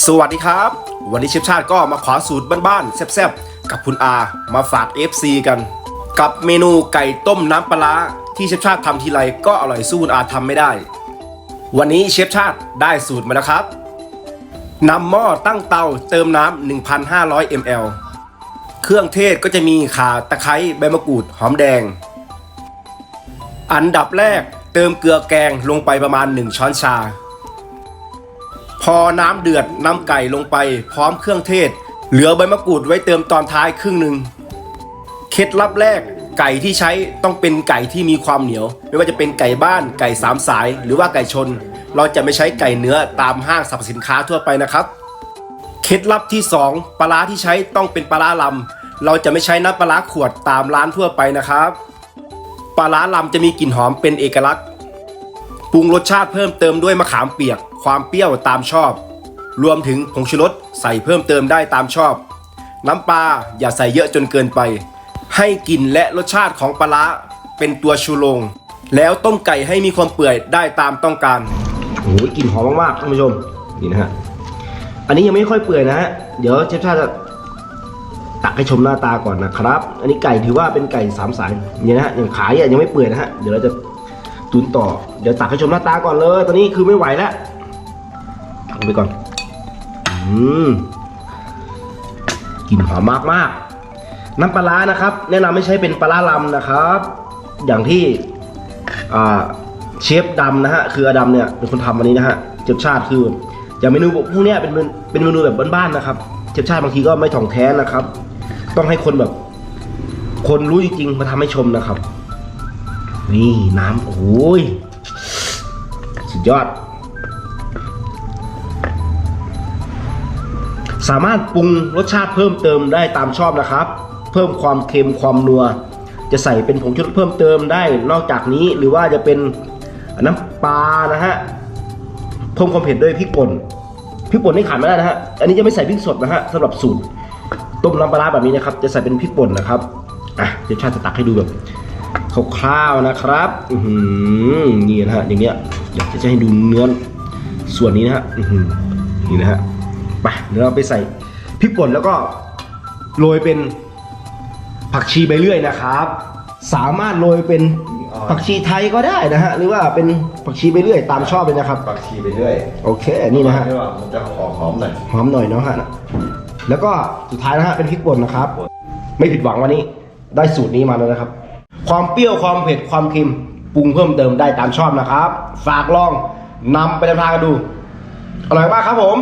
สวัสดีครับ วันนี้เชฟชาติก็มาขอสูตรบ้านๆแซ่บๆ กับคุณอามาฝาก FC กัน กับเมนูไก่ต้มน้ำปลาร้าที่เชฟชาติทำทีไรก็อร่อยสู้คุณอาทำไม่ได้ วันนี้เชฟชาติได้สูตรมาแล้วครับนำหม้อตั้งเตาเติมน้ำ1,500 ml เครื่องเทศก็จะมีข่าตะไคร้ใบมะกรูดหอมแดง อันดับแรกเติมเกลือแกงลงไปประมาณ 1 ช้อนชา พอน้ำเดือดนำไก่ลงไปพร้อมเครื่องเทศ เหลือใบมะกรูดไว้เติมตอนท้ายครึ่งหนึ่งเคล็ดลับแรกไก่ที่ใช้ต้องเป็นไก่ที่มีความเหนียว ไม่ว่าจะเป็นไก่บ้านไก่สามสาย หรือว่าไก่ชน เราจะไม่ใช้ไก่เนื้อตามห้างสรรพสินค้าทั่วไปนะครับเคล็ดลับที่ 2 ปลาร้าที่ใช้ต้องเป็นปลาร้าลำเราจะไม่ใช้น้ำปลาร้าขวดตามร้านทั่วไปนะครับปลาร้าลำจะมีกลิ่นหอมเป็นเอกลักษณ์ ปรุงรสชาติเพิ่มเติมด้วยมะขามเปียก ความเปรี้ยวตามชอบ รวมถึงผงชูรสใส่เพิ่มเติมได้ตามชอบ น้ำปลาอย่าใส่เยอะจนเกินไป ให้กลิ่นและรสชาติของปลาร้าเป็นตัวชูโรงแล้วต้มไก่ให้มีความเปื่อยได้ตามต้องการโอ้ยกลิ่นหอมมากๆท่านผู้ชมนี่นะฮะอันนี้ยังไม่ค่อยเปื่อยนะฮะเดี๋ยวเชฟชาจะตักให้ชมหน้าตาก่อนนะครับ อันนี้ไก่ถือว่าเป็นไก่สามสายเนี่ยนะฮะอย่างขายยังไม่เปื่อยนะฮะเดี๋ยวเราจะ ตุนต่อ เดี๋ยวตักให้ชมหน้าตาก่อนเลย ตอนนี้คือไม่ไหวแล้วตักไปก่อน อืมกลิ่นหอมมากมากน้ำปลาร้านะครับ แนะนำไม่ใช้เป็นปลาร้าลำนะครับ อย่างที่เชฟดำนะฮะ คืออดำเนี่ยเป็นคนทำวันนี้นะฮะเชฟชาติคืออย่างเมนูพวกเนี้ยเป็นเมนูเป็นเมนูแบบบ้านๆนะครับเชฟชาติบางทีก็ไม่ถ่องแท้นะครับ ต้องให้คนแบบ คนรู้จริงๆมาทำให้ชมนะครับ นี่น้ำโอ้ยสุดยอด สามารถปรุงรสชาติเพิ่มเติมได้ตามชอบนะครับ เพิ่มความเค็มความนัว จะใส่เป็นผงชูรสเพิ่มเติมได้นอกจากนี้หรือว่าจะเป็นน้ำปลานะฮะเพิ่มความเผ็ดด้วยพริกป่นพริกป่นนี่ขาดไม่ได้นะฮะอันนี้จะไม่ใส่พริกสดนะฮะสำหรับสูตรต้มน้ำปลาแบบนี้นะครับ จะใส่เป็นพริกป่นนะครับอะเดี๋ยวชาติจะตักให้ดูแบบ คร่าวๆนะครับอือหือนี่นะฮะอย่างเงี้ยอยากจะให้ดูเนื้อส่วนนี้นะฮะอือหือนี่นะฮะไปเดี๋ยวเราไปใส่พริกป่นแล้วก็โรยเป็นผักชีใบเลื่อยนะครับ สามารถโรยเป็นผักชีไทยก็ได้นะฮะหรือว่าเป็นผักชีใบเลื่อยตามชอบเลยนะครับปักชีไปเรื่อยโอเคนี่นะฮะไม่ว่ามันจะหอมหอมหน่อยหอมหน่อยเนาะฮะแล้วก็สุดท้ายนะฮะเป็นพริกป่นนะครับ ไม่ผิดหวังวันนี้ได้สูตรนี้มาแล้วนะครับ ความเปรี้ยวความเผ็ดความเค็มปรุงเพิ่มเติมได้ตามชอบนะครับ ฝากลองนำไปทำทานกันดู อร่อยมากครับผม